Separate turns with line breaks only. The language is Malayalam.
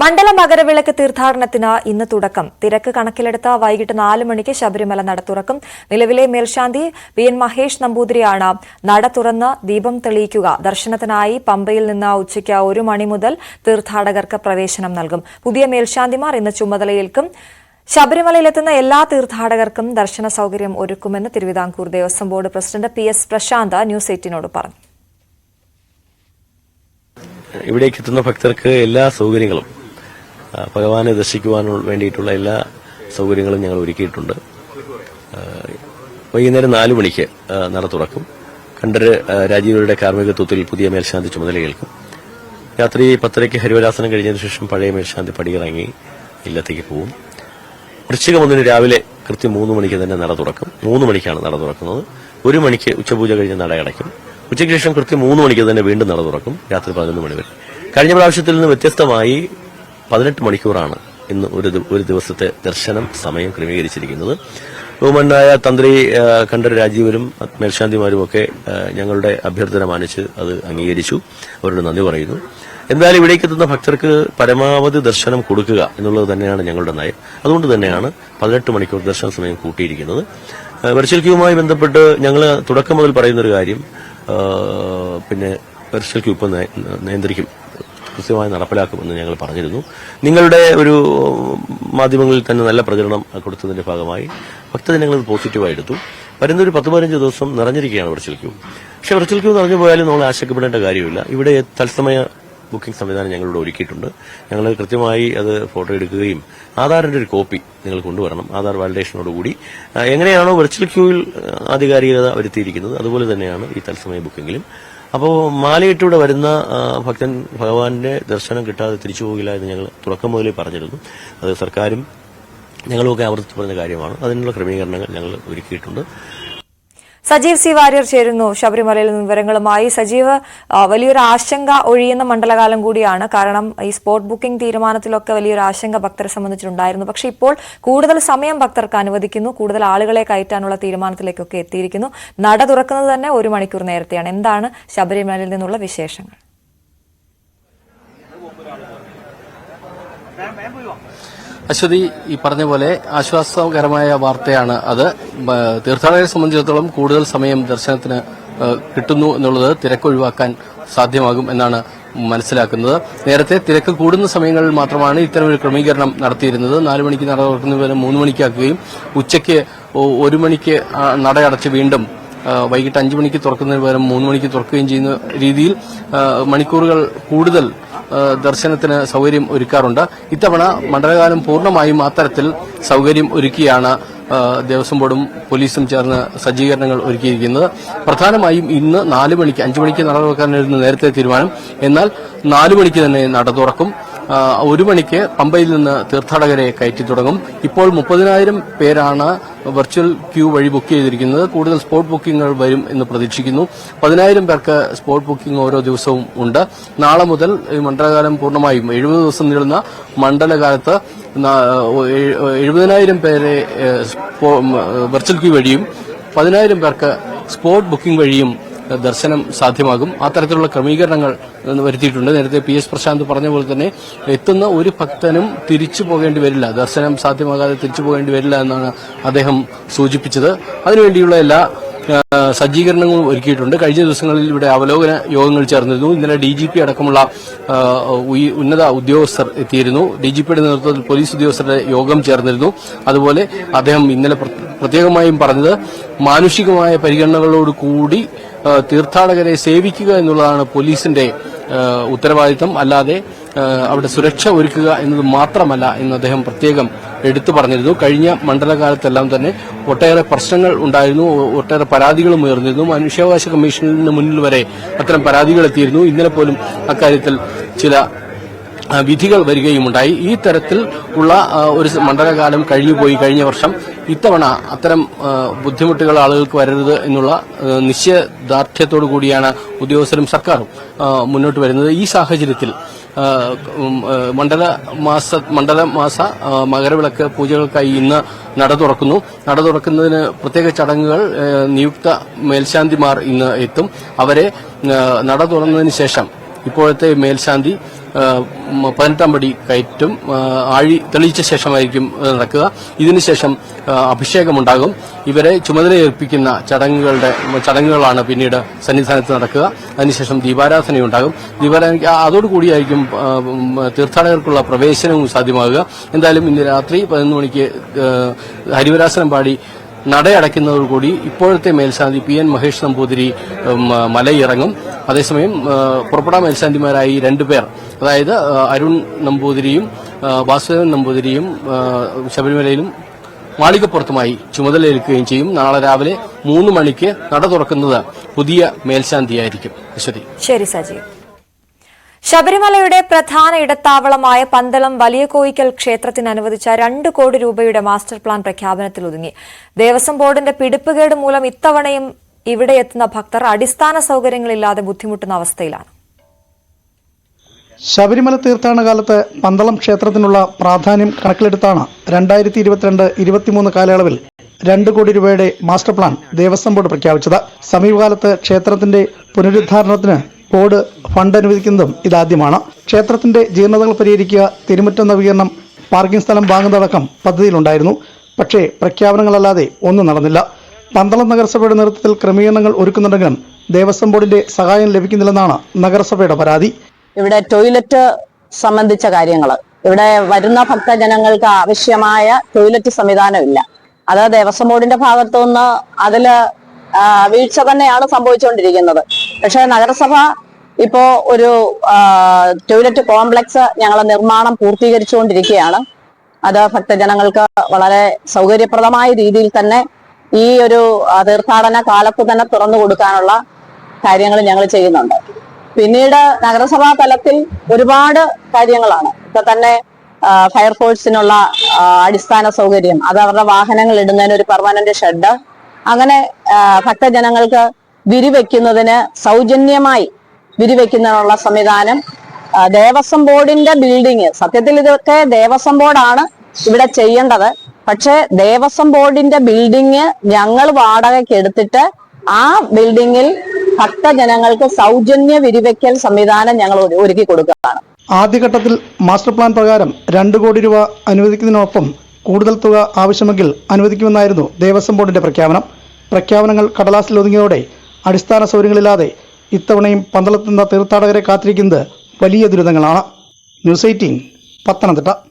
മണ്ഡല മകരവിളക്ക് തീർത്ഥാടനത്തിന് ഇന്ന് തുടക്കം തിരക്ക് കണക്കിലെടുത്ത വൈകിട്ട് നാല് മണിക്ക് ശബരിമല നട തുറക്കും നിലവിലെ മേൽശാന്തി വി എൻ മഹേഷ് നമ്പൂതിരിയാണ് നട തുറന്ന് ദീപം തെളിയിക്കുക ദർശനത്തിനായി പമ്പയിൽ നിന്ന് ഉച്ചയ്ക്ക് ഒരു മണി മുതൽ തീർത്ഥാടകർക്ക് പ്രവേശനം നൽകും പുതിയ മേൽശാന്തിമാർ ഇന്ന് ചുമതലയേൽക്കും ശബരിമലയിലെത്തുന്ന എല്ലാ തീർത്ഥാടകർക്കും ദർശന സൗകര്യം ഒരുക്കുമെന്ന് Thiruvithamkoor Devaswom board president P S Prashanth news എയ്റ്റിനോട് പറഞ്ഞു
ഇവിടേക്ക് എത്തുന്ന ഭക്തർക്ക് എല്ലാ സൗകര്യങ്ങളും ഭഗവാനെ ദർശിക്കുവാൻ വേണ്ടിയിട്ടുള്ള എല്ലാ സൗകര്യങ്ങളും ഞങ്ങൾ ഒരുക്കിയിട്ടുണ്ട് വൈകുന്നേരം നാലു മണിക്ക് നട തുറക്കും കണ്ടര് രാജീവരുടെ കാർമ്മികത്വത്തിൽ പുതിയ മേൽശാന്തി ചുമതലയേൽക്കും രാത്രി പത്തരയ്ക്ക് ഹരിവരാസനം കഴിഞ്ഞതിന് ശേഷം പഴയ മേൽശാന്തി പടിയിറങ്ങി ഇല്ലത്തേക്ക് പോകും വൃശ്ചികം ഒന്നിന് രാവിലെ കൃത്യം മൂന്ന് മണിക്ക് തന്നെ നട തുറക്കും മൂന്ന് മണിക്കാണ് നട തുറക്കുന്നത് ഒരു മണിക്ക് ഉച്ചപൂജ കഴിഞ്ഞ് നട അടയ്ക്കും ഉച്ചയ്ക്ക് ശേഷം കൃത്യം മൂന്ന് മണിക്ക് തന്നെ വീണ്ടും നട തുറക്കും രാത്രി പതിനൊന്ന് മണി വരെ കഴിഞ്ഞ പ്രാവശ്യത്തിൽ നിന്ന് വ്യത്യസ്തമായി പതിനെട്ട് മണിക്കൂറാണ് ഇന്ന് ഒരു ഒരു ദിവസത്തെ ദർശനം സമയം ക്രമീകരിച്ചിരിക്കുന്നത് ബഹുമാനായ തന്ത്രി കണ്ഠർ രാജീവരും മേൽശാന്തിമാരുമൊക്കെ ഞങ്ങളുടെ അഭ്യർത്ഥന മാനിച്ച് അത് അംഗീകരിച്ചു അവരോട് നന്ദി പറയുന്നു എന്തായാലും ഇവിടേക്ക് എത്തുന്ന ഭക്തർക്ക് പരമാവധി ദർശനം കൊടുക്കുക എന്നുള്ളത് തന്നെയാണ് ഞങ്ങളുടെ നയം അതുകൊണ്ട് തന്നെയാണ് പതിനെട്ട് മണിക്കൂർ ദർശന സമയം കൂട്ടിയിരിക്കുന്നത് വെർച്വൽ ക്യൂവുമായി ബന്ധപ്പെട്ട് ഞങ്ങൾ തുടക്കം മുതൽ പറയുന്നൊരു കാര്യം പിന്നെ വെർച്വൽ ക്യൂ ഇപ്പം നിയന്ത്രിക്കും കൃത്യമായി നടപ്പിലാക്കുമെന്ന് ഞങ്ങൾ പറഞ്ഞിരുന്നു നിങ്ങളുടെ ഒരു മാധ്യമങ്ങളിൽ തന്നെ നല്ല പ്രചരണം കൊടുത്തതിന്റെ ഭാഗമായി ഭക്തജനങ്ങൾ ഇത് പോസിറ്റീവായി എടുത്തു വരുന്ന ഒരു പത്ത് പതിനഞ്ച് ദിവസം നിറഞ്ഞിരിക്കുകയാണ് വെർച്വൽ ക്യൂ പക്ഷെ വെർച്വൽ ക്യൂ നിറഞ്ഞു പോയാലും നമ്മൾ ആശങ്കപ്പെടേണ്ട കാര്യമില്ല ഇവിടെ തത്സമയ ബുക്കിംഗ് സംവിധാനം ഞങ്ങളിവിടെ ഒരുക്കിയിട്ടുണ്ട് ഞങ്ങൾ കൃത്യമായി അത് ഫോട്ടോ എടുക്കുകയും ആധാറിന്റെ ഒരു കോപ്പി നിങ്ങൾ കൊണ്ടുവരണം ആധാർ വാലിഡേഷനോടുകൂടി എങ്ങനെയാണോ വെർച്വൽ ക്യൂവിൽ ആധികാരികത വരുത്തിയിരിക്കുന്നത് അതുപോലെ തന്നെയാണ് ഈ തത്സമയ ബുക്കിംഗിലും അപ്പോൾ മാലയിട്ടൂടെ വരുന്ന ഭക്തൻ ഭഗവാന്റെ ദർശനം കിട്ടാതെ തിരിച്ചു പോകില്ല എന്ന് ഞങ്ങൾ തുടക്കം മുതലേ പറഞ്ഞിരുന്നു അത് സർക്കാരും ഞങ്ങളുമൊക്കെ ആവർത്തിച്ച് പറഞ്ഞ കാര്യമാണ് അതിനുള്ള ക്രമീകരണങ്ങൾ ഞങ്ങൾ ഒരുക്കിയിട്ടുണ്ട്
സജീവ് സി വാര്യർ ചേരുന്നു ശബരിമലയിൽ നിന്ന് വിവരങ്ങളുമായി സജീവ് വലിയൊരു ആശങ്ക ഒഴിയുന്ന മണ്ഡലകാലം കൂടിയാണ് കാരണം ഈ സ്പോട്ട് ബുക്കിംഗ് തീരുമാനത്തിലൊക്കെ വലിയൊരു ആശങ്ക ഭക്തരെ സംബന്ധിച്ചിട്ടുണ്ടായിരുന്നു പക്ഷെ ഇപ്പോൾ കൂടുതൽ സമയം ഭക്തർക്ക് അനുവദിക്കുന്നു കൂടുതൽ ആളുകളെ കയറ്റാനുള്ള തീരുമാനത്തിലേക്കൊക്കെ എത്തിയിരിക്കുന്നു നട തുറക്കുന്നത് തന്നെ ഒരു മണിക്കൂർ നേരത്തെയാണ് എന്താണ് ശബരിമലയിൽ നിന്നുള്ള വിശേഷങ്ങൾ
അശ്വതി ഈ പറഞ്ഞ പോലെ ആശ്വാസകരമായ വാർത്തയാണ് അത് തീർത്ഥാടകരെ സംബന്ധിച്ചിടത്തോളം കൂടുതൽ സമയം ദർശനത്തിന് കിട്ടുന്നു എന്നുള്ളത് തിരക്കൊഴിവാക്കാൻ സാധ്യമാകും എന്നാണ് മനസ്സിലാക്കുന്നത് നേരത്തെ തിരക്ക് കൂടുന്ന സമയങ്ങളിൽ മാത്രമാണ് ഇത്തരമൊരു ക്രമീകരണം നടത്തിയിരുന്നത് നാലു മണിക്ക് നട തുറക്കുന്നതിന് മൂന്ന് മണിക്കാക്കുകയും ഉച്ചയ്ക്ക് ഒരു മണിക്ക് അടച്ച് വീണ്ടും വൈകിട്ട് അഞ്ചു മണിക്ക് തുറക്കുന്നതിന് പകരം മൂന്ന് മണിക്ക് തുറക്കുകയും ചെയ്യുന്ന രീതിയിൽ മണിക്കൂറുകൾ കൂടുതൽ ദർശനത്തിന് സൗകര്യം ഒരുക്കാറുണ്ട് ഇത്തവണ മണ്ഡലകാലം പൂർണ്ണമായും അത്തരത്തിൽ സൗകര്യം ഒരുക്കിയാണ് ദേവസ്വം ബോർഡും പോലീസും ചേർന്ന് സജ്ജീകരണങ്ങൾ ഒരുക്കിയിരിക്കുന്നത് പ്രധാനമായും ഇന്ന് നാല് മണിക്ക് അഞ്ചു മണിക്ക് നട തുറക്കാനായിരുന്നു നേരത്തെ തീരുമാനം എന്നാൽ നാലു മണിക്ക് തന്നെ നട തുറക്കും ഒരു മണിക്ക് പമ്പയിൽ നിന്ന് തീർത്ഥാടകരെ കയറ്റി തുടങ്ങും ഇപ്പോൾ മുപ്പതിനായിരം പേരാണ് വെർച്വൽ ക്യൂ വഴി ബുക്ക് ചെയ്തിരിക്കുന്നത് കൂടുതൽ സ്പോട്ട് ബുക്കിംഗുകൾ വരും എന്ന് പ്രതീക്ഷിക്കുന്നു പതിനായിരം പേർക്ക് സ്പോട്ട് ബുക്കിംഗ് ഓരോ ദിവസവും ഉണ്ട് നാളെ മുതൽ മണ്ഡലകാലം പൂർണ്ണമായും എഴുപത് ദിവസം നീളുന്ന മണ്ഡലകാലത്ത് എഴുപതിനായിരം പേരെ വെർച്വൽ ക്യൂ വഴിയും പതിനായിരം പേർക്ക് സ്പോട്ട് ബുക്കിംഗ് വഴിയും ദർശനം സാധ്യമാകും അത്തരത്തിലുള്ള ക്രമീകരണങ്ങൾ വരുത്തിയിട്ടുണ്ട് നേരത്തെ പി എസ് പ്രശാന്ത് പറഞ്ഞ പോലെ തന്നെ എത്തുന്ന ഒരു ഭക്തനും തിരിച്ചു പോകേണ്ടി വരില്ല ദർശനം സാധ്യമാകാതെ തിരിച്ചു പോകേണ്ടി വരില്ല എന്നാണ് അദ്ദേഹം സൂചിപ്പിച്ചത് അതിനുവേണ്ടിയുള്ള എല്ലാ സജ്ജീകരണങ്ങളും ഒരുക്കിയിട്ടുണ്ട് കഴിഞ്ഞ ദിവസങ്ങളിൽ ഇവിടെ അവലോകന യോഗങ്ങൾ ചേർന്നിരുന്നു ഇന്നലെ ഡി ജി പി അടക്കമുള്ള ഉന്നത ഉദ്യോഗസ്ഥർ എത്തിയിരുന്നു ഡി ജി പിയുടെ നേതൃത്വത്തിൽ പോലീസ് ഉദ്യോഗസ്ഥരുടെ യോഗം ചേർന്നിരുന്നു അതുപോലെ അദ്ദേഹം ഇന്നലെ പ്രത്യേകമായും പറഞ്ഞത് മാനുഷികമായ പരിഗണനകളോട് കൂടി തീർത്ഥാടകരെ സേവിക്കുക എന്നുള്ളതാണ് പോലീസിന്റെ ഉത്തരവാദിത്തം അല്ലാതെ അവിടെ സുരക്ഷ ഒരുക്കുക എന്നത് മാത്രമല്ല എന്ന് അദ്ദേഹം പ്രത്യേകം എടുത്തു പറഞ്ഞിരുന്നു കഴിഞ്ഞ മണ്ഡലകാലത്തെല്ലാം തന്നെ ഒട്ടേറെ പ്രശ്നങ്ങൾ ഉണ്ടായിരുന്നു ഒട്ടേറെ പരാതികളും ഉയർന്നിരുന്നു മനുഷ്യാവകാശ കമ്മീഷനിൽ മുന്നിൽ വരെ അത്തരം പരാതികൾ എത്തിയിരുന്നു ഇന്നലെ പോലും അക്കാര്യത്തിൽ ചില വിധികൾ വരികയുമുണ്ടായി ഈ തരത്തിൽ ഉള്ള ഒരു മണ്ഡലകാലം കഴിഞ്ഞുപോയി കഴിഞ്ഞ വർഷം ഇത്തവണ അത്തരം ബുദ്ധിമുട്ടുകൾ ആളുകൾക്ക് വരരുത് എന്നുള്ള നിശ്ചയദാർഢ്യത്തോടു കൂടിയാണ് ഉദ്യോഗസ്ഥരും സർക്കാരും മുന്നോട്ട് വരുന്നത് ഈ സാഹചര്യത്തിൽ മണ്ഡല മാസ മണ്ഡല മകരവിളക്ക് പൂജകൾക്കായി ഇന്ന് നട തുറക്കുന്നു നട തുറക്കുന്നതിന് പ്രത്യേക ചടങ്ങുകൾ നിയുക്ത മേൽശാന്തിമാർ ഇന്ന് എത്തും അവരെ നട തുറന്നതിന് ശേഷം ഇപ്പോഴത്തെ മേൽശാന്തി പതിനെട്ടാം പടി കയറ്റും ആഴി തെളിയിച്ച ശേഷമായിരിക്കും നടക്കുക ഇതിനുശേഷം അഭിഷേകമുണ്ടാകും ഇവരെ ചുമതലയേൽപ്പിക്കുന്ന ചടങ്ങുകളുടെ ചടങ്ങുകളാണ് പിന്നീട് സന്നിധാനത്ത് നടക്കുക അതിനുശേഷം ദീപാരാധനയുണ്ടാകും ദീപാരാധന അതോടുകൂടിയായിരിക്കും തീർത്ഥാടകർക്കുള്ള പ്രവേശനവും സാധ്യമാകുക എന്തായാലും ഇന്ന് രാത്രി പതിനൊന്ന് മണിക്ക് ഹരിവരാസനം പാടി നടയടയ്ക്കുന്നതോടുകൂടി ഇപ്പോഴത്തെ മേൽശാന്തി പി എൻ മഹേഷ് നമ്പൂതിരി മലയിറങ്ങും അതേസമയം പുറപ്പെടാ മേൽശാന്തിമാരായി രണ്ടുപേർ അതായത് അരുൺ നമ്പൂതിരിയും വാസുദേവൻ നമ്പൂതിരിയും ശബരിമലയിലും മാളികപ്പുറത്തുമായി ചുമതലയേൽക്കുകയും ചെയ്യും നാളെ രാവിലെ മൂന്ന് മണിക്ക് നട തുറക്കുന്നത് പുതിയ മേൽശാന്തിയായിരിക്കും
അശ്വതി ശരി സജീവ് ശബരിമലയുടെ പ്രധാന ഇടത്താവളമായ പന്തളം വലിയ കോയിക്കൽ ക്ഷേത്രത്തിന് അനുവദിച്ച രണ്ട് കോടി രൂപയുടെ മാസ്റ്റർ പ്ലാൻ പ്രഖ്യാപനത്തിൽ ഒതുങ്ങി ദേവസ്വം ബോർഡിന്റെ പിടിപ്പുകേട് മൂലം ഇത്തവണയും ഇവിടെ എത്തുന്ന ഭക്തർ അടിസ്ഥാന സൗകര്യങ്ങളില്ലാതെ ബുദ്ധിമുട്ടുന്ന അവസ്ഥയിലാണ്
ശബരിമല തീർത്ഥാടന കാലത്ത് പന്തളം ക്ഷേത്രത്തിനുള്ള പ്രാധാന്യം കണക്കിലെടുത്താണ് രണ്ടായിരത്തി ഇരുപത്തിരണ്ട് ഇരുപത്തിമൂന്ന് കാലയളവിൽ രണ്ട് കോടി രൂപയുടെ മാസ്റ്റർ പ്ലാൻ ദേവസ്വം ബോർഡ് പ്രഖ്യാപിച്ചത് സമീപകാലത്ത് ക്ഷേത്രത്തിന്റെ പുനരുദ്ധാരണത്തിന് ബോർഡ് ഫണ്ട് അനുവദിക്കുന്നതും ഇതാദ്യമാണ് ക്ഷേത്രത്തിന്റെ ജീർണതകൾ പരിഹരിക്കുക തിരുമുറ്റം നവീകരണം പാർക്കിംഗ് സ്ഥലം വാങ്ങുന്നതടക്കം പദ്ധതിയിലുണ്ടായിരുന്നു പക്ഷേ പ്രഖ്യാപനങ്ങളല്ലാതെ ഒന്നും നടന്നില്ല പന്തളം നഗരസഭയുടെ നേതൃത്വത്തിൽ ക്രമീകരണങ്ങൾ ഒരുക്കുന്നുണ്ടെങ്കിലും ദേവസ്വം ബോർഡിന്റെ സഹായം ലഭിക്കുന്നില്ലെന്നാണ് നഗരസഭയുടെ പരാതി
ഇവിടെ ടോയ്ലറ്റ് സംബന്ധിച്ച കാര്യങ്ങൾ ഇവിടെ വരുന്ന ഭക്തജനങ്ങൾക്ക് ആവശ്യമായ ടോയ്ലറ്റ് സംവിധാനമില്ല അത് ദേവസ്വം ബോർഡിന്റെ ഭാഗത്തുനിന്ന് അതില് വീഴ്ച തന്നെയാണ് സംഭവിച്ചുകൊണ്ടിരിക്കുന്നത് പക്ഷേ നഗരസഭ ഇപ്പോ ഒരു ടോയ്ലറ്റ് കോംപ്ലക്സ് ഞങ്ങളെ നിർമ്മാണം പൂർത്തീകരിച്ചുകൊണ്ടിരിക്കുകയാണ് അത് ഭക്തജനങ്ങൾക്ക് വളരെ സൗകര്യപ്രദമായ രീതിയിൽ തന്നെ ഈ ഒരു തീർത്ഥാടന കാലത്ത് തന്നെ തുറന്നു കൊടുക്കാനുള്ള കാര്യങ്ങൾ ഞങ്ങൾ ചെയ്യുന്നുണ്ട് പിന്നീട് നഗരസഭാ തലത്തിൽ ഒരുപാട് കാര്യങ്ങളാണ് ഇപ്പൊ തന്നെ ഫയർഫോഴ്സിനുള്ള അടിസ്ഥാന സൗകര്യം അത് അവരുടെ വാഹനങ്ങൾ ഇടുന്നതിന് ഒരു പെർമനന്റ് ഷെഡ് അങ്ങനെ ഭക്തജനങ്ങൾക്ക് വിരിവെക്കുന്നതിന് സൗജന്യമായി വിരിവെക്കുന്നതിനുള്ള സംവിധാനം ദേവസ്വം ബോർഡിന്റെ ബിൽഡിങ് സത്യത്തിൽ ഇതൊക്കെ ദേവസ്വം ബോർഡാണ് ഇവിടെ ചെയ്യേണ്ടത് പക്ഷെ ദേവസ്വം ബോർഡിന്റെ ബിൽഡിങ് ഞങ്ങൾ വാടകയ്ക്ക് എടുത്തിട്ട് ആ ബിൽഡിങ്ങിൽ ഭക്തജനങ്ങൾക്ക് സൗജന്യ വിരിവയ്ക്കൽ സംവിധാനം ഞങ്ങൾ ഒരുക്കി കൊടുക്കുകയാണ്
ആദ്യഘട്ടത്തിൽ മാസ്റ്റർ പ്ലാൻ പ്രകാരം രണ്ട് കോടി രൂപ അനുവദിക്കുന്നതിനൊപ്പം കൂടുതൽ തുക ആവശ്യമെങ്കിൽ അനുവദിക്കുമെന്നായിരുന്നു ദേവസ്വം ബോർഡിന്റെ പ്രഖ്യാപനം പ്രഖ്യാപനങ്ങൾ കടലാസിൽ ഒതുങ്ങിയതോടെ അടിസ്ഥാന സൗകര്യങ്ങളില്ലാതെ ഇത്തവണയും പന്തളത്തുന്ന തീർത്ഥാടകരെ കാത്തിരിക്കുന്നത് വലിയ ദുരിതങ്ങളാണ് ന്യൂസ് എയ്റ്റീൻ പത്തനംതിട്ട